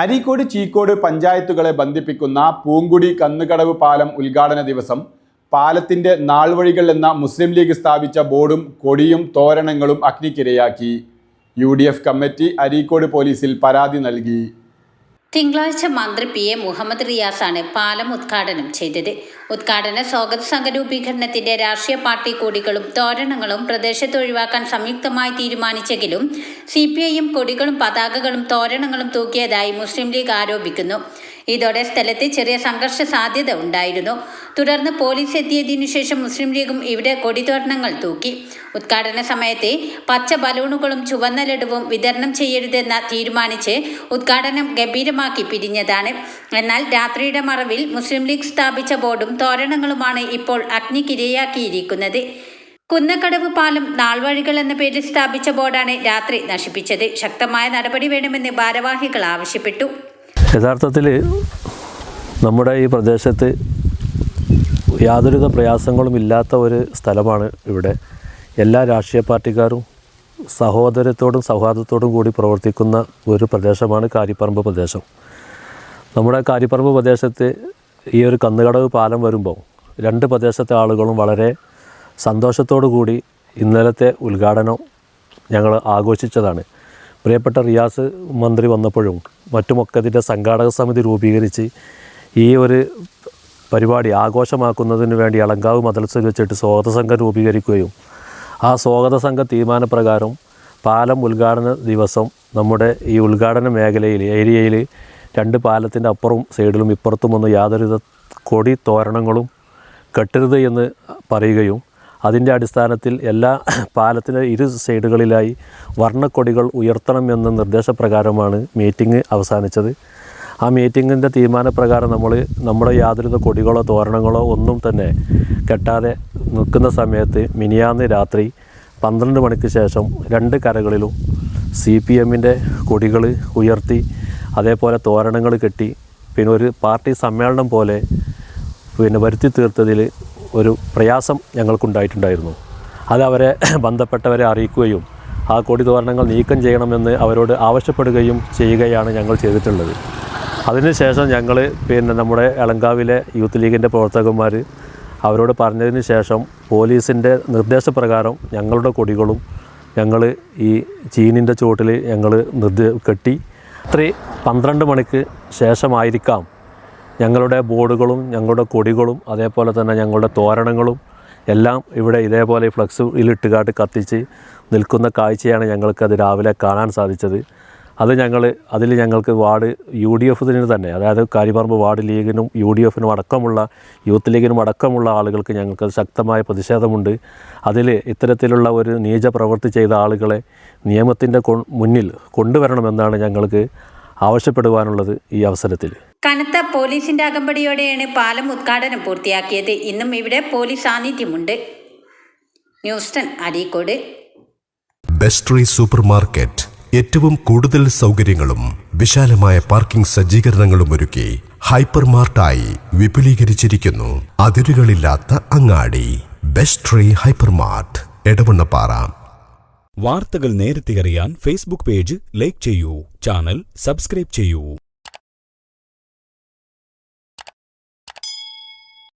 അരീക്കോട് ചീക്കോട് പഞ്ചായത്തുകളെ ബന്ധിപ്പിക്കുന്ന പൂങ്കുടി കന്നുകടവ് പാലം ഉദ്ഘാടന ദിവസം പാലത്തിന്റെ നാൾവഴികൾ എന്ന മുസ്ലിം ലീഗ് സ്ഥാപിച്ച ബോർഡും കൊടിയും തോരണങ്ങളും അഗ്നിക്കിരയാക്കി. U D F committee Areekode പോലീസിൽ പരാതി നൽകി. തിങ്കളാഴ്ച മന്ത്രി പി എ മുഹമ്മദ് റിയാസാണ് പാലം ഉദ്ഘാടനം ചെയ്തത്. ഉദ്ഘാടന സ്വാഗത സംഘ രൂപീകരണത്തിന്റെ രാഷ്ട്രീയ പാർട്ടി കൊടികളും തോരണങ്ങളും പ്രദേശത്ത് ഒഴിവാക്കാൻ സംയുക്തമായി തീരുമാനിച്ചെങ്കിലും സി പി ഐയും കൊടികളും പതാകകളും തോരണങ്ങളും തൂക്കിയതായി മുസ്ലിം ലീഗ് ആരോപിക്കുന്നു. ഇതോടെ സ്ഥലത്ത് ചെറിയ സംഘർഷ സാധ്യത ഉണ്ടായിരുന്നു. തുടർന്ന് പോലീസ് എത്തിയതിനു ശേഷം മുസ്ലിം ലീഗും ഇവിടെ കൊടിതോരണങ്ങൾ തൂക്കി. ഉദ്ഘാടന സമയത്ത് പച്ച ബലൂണുകളും ചുവന്ന ലഡുവും വിതരണം ചെയ്യരുതെന്ന തീരുമാനിച്ച് ഉദ്ഘാടനം ഗംഭീരമാക്കി പിരിഞ്ഞതാണ്. എന്നാൽ രാത്രിയുടെ മറവിൽ മുസ്ലിം ലീഗ് സ്ഥാപിച്ച ബോർഡും തോരണങ്ങളുമാണ് ഇപ്പോൾ അഗ്നിക്കിരയാക്കിയിരിക്കുന്നത് കുന്നക്കടവ് പാലം നാൾവഴികൾ എന്ന പേരിൽ സ്ഥാപിച്ച ബോർഡാണ് രാത്രി നശിപ്പിച്ചത്. ശക്തമായ നടപടി വേണമെന്ന് ഭാരവാഹികൾ ആവശ്യപ്പെട്ടു. യഥാർത്ഥത്തിൽ നമ്മുടെ ഈ പ്രദേശത്ത് യാതൊരുവിധ പ്രയാസങ്ങളും ഇല്ലാത്ത ഒരു സ്ഥലമാണ് ഇവിടെ. എല്ലാ രാഷ്ട്രീയ പാർട്ടിക്കാരും സഹോദരത്തോടും സൗഹാർദ്ദത്തോടും കൂടി പ്രവർത്തിക്കുന്ന ഒരു പ്രദേശമാണ് കാരിപ്പറമ്പ് പ്രദേശം. നമ്മുടെ കാരിപ്പറമ്പ് പ്രദേശത്ത് ഈ ഒരു കന്നുകടവ് പാലം വരുമ്പോൾ രണ്ട് പ്രദേശത്തെ ആളുകളും വളരെ സന്തോഷത്തോടു കൂടി ഇന്നലത്തെ ഉദ്ഘാടനം ഞങ്ങൾ ആഘോഷിച്ചതാണ്. പ്രിയപ്പെട്ട റിയാസ് മന്ത്രി വന്നപ്പോഴും മറ്റുമൊക്കെ ഇതിന്റെ സംഘാടക സമിതി രൂപീകരിച്ച് ഈ ഒരു പരിപാടി ആഘോഷമാക്കുന്നതിന് വേണ്ടി അളങ്കാവ് മദൽസിൽ വെച്ചിട്ട് സ്വാഗത സംഘം രൂപീകരിക്കുകയും ആ സ്വാഗത സംഘ തീരുമാനപ്രകാരം പാലം ഉദ്ഘാടന ദിവസം നമ്മുടെ ഈ ഉദ്ഘാടന മേഖലയിൽ ഏരിയയിൽ രണ്ട് പാലത്തിന്റെ അപ്പുറവും സൈഡിലും ഇപ്പുറത്തുമൊന്നും യാതൊരുവിധ കൊടി തോരണങ്ങളും കെട്ടരുത് എന്ന് പറയുകയും അതിന്റെ അടിസ്ഥാനത്തിൽ എല്ലാ പാലത്തിന്റെ ഇരു സൈഡുകളിലായി വർണക്കൊടികൾ ഉയർത്തണം എന്ന നിർദ്ദേശപ്രകാരമാണ് മീറ്റിംഗ് അവസാനിച്ചത്. ആ മീറ്റിങ്ങിന്റെ തീരുമാനപ്രകാരം നമ്മൾ നമ്മുടെ യാതൊരു കൊടികളോ തോരണങ്ങളോ ഒന്നും തന്നെ കെട്ടാതെ നിൽക്കുന്ന സമയത്ത് മിനിയാന്ന് രാത്രി പന്ത്രണ്ട് മണിക്ക് ശേഷം രണ്ട് കരകളിലും സി പി എമ്മിന്റെ കൊടികൾ ഉയർത്തി അതേപോലെ തോരണങ്ങൾ കെട്ടി പിന്നെ ഒരു പാർട്ടി സമ്മേളനം പോലെ പിന്നെ വരുത്തി തീർത്തതിൽ ഒരു പ്രയാസം ഞങ്ങൾക്കുണ്ടായിട്ടുണ്ടായിരുന്നു. അത് അവരെ ബന്ധപ്പെട്ടവരെ അറിയിക്കുകയും ആ കൊടി തോരണങ്ങൾ നീക്കം ചെയ്യണമെന്ന് അവരോട് ആവശ്യപ്പെടുകയും ചെയ്യുകയാണ് ഞങ്ങൾ ചെയ്തിട്ടുള്ളത്. അതിനുശേഷം ഞങ്ങൾ പിന്നെ നമ്മുടെ എളങ്കാവിലെ യൂത്ത് ലീഗിന്റെ പ്രവർത്തകന്മാർ അവരോട് പറഞ്ഞതിന് ശേഷം പോലീസിന്റെ നിർദ്ദേശപ്രകാരം ഞങ്ങളുടെ കൊടികളും ഞങ്ങൾ ഈ ചീനിന്റെ ചുവട്ടിൽ ഞങ്ങൾ നിർദ്ദ കെട്ടി രാത്രി പന്ത്രണ്ട് മണിക്ക് ശേഷമായിരിക്കാം ഞങ്ങളുടെ ബോർഡുകളും ഞങ്ങളുടെ കൊടികളും അതേപോലെ തന്നെ ഞങ്ങളുടെ തോരണങ്ങളും എല്ലാം ഇവിടെ ഇതേപോലെ ഫ്ലക്സിലിട്ടുകാട്ട് കത്തിച്ച് നിൽക്കുന്ന കാഴ്ചയാണ് ഞങ്ങൾക്കത് രാവിലെ കാണാൻ സാധിച്ചത്. അത് ഞങ്ങൾ അതിൽ ഞങ്ങൾക്ക് വാർഡ് യു ഡി എഫിന് തന്നെ അതായത് കാര്യപറമ്പ് വാർഡ് ലീഗിനും യു ഡി എഫിനും അടക്കമുള്ള യൂത്ത് ലീഗിനും അടക്കമുള്ള ആളുകൾക്ക് ഞങ്ങൾക്ക് ശക്തമായ പ്രതിഷേധമുണ്ട്. അതിൽ ഇത്തരത്തിലുള്ള ഒരു നീച പ്രവൃത്തി ചെയ്ത ആളുകളെ നിയമത്തിന്റെ മുന്നിൽ കൊണ്ടുവരണമെന്നാണ് ഞങ്ങൾക്ക് ആവശ്യപ്പെടുവാനുള്ളത് ഈ അവസരത്തിൽ. കനത്ത പോലീസിന്റെ അകമ്പടിയോടെയാണ് പാലം ഉദ്ഘാടനം പൂർത്തിയാക്കിയത്. ഇന്നും ഇവിടെ പോലീസ് സാന്നിധ്യമുണ്ട്. ന്യൂസ്റ്റൺ അരീക്കോട്. ബെസ്ട്രി സൂപ്പർ മാർക്കറ്റ് ഏറ്റവും കൂടുതൽ സൗകര്യങ്ങളും വിശാലമായ പാർക്കിംഗ് സജ്ജീകരണങ്ങളും ഒരുക്കി ഹൈപ്പർ മാർട്ടായി വിപുലീകരിച്ചിരിക്കുന്നു അതിരുകളില്ലാത്ത അങ്ങാടി. Best hyper mart Edavannappara. വാർത്തകൾ നേരത്തെ അറിയാൻ ഫേസ്ബുക്ക് പേജ് ലൈക്ക് ചെയ്യൂ. ചാനൽ സബ്സ്ക്രൈബ് ചെയ്യൂ.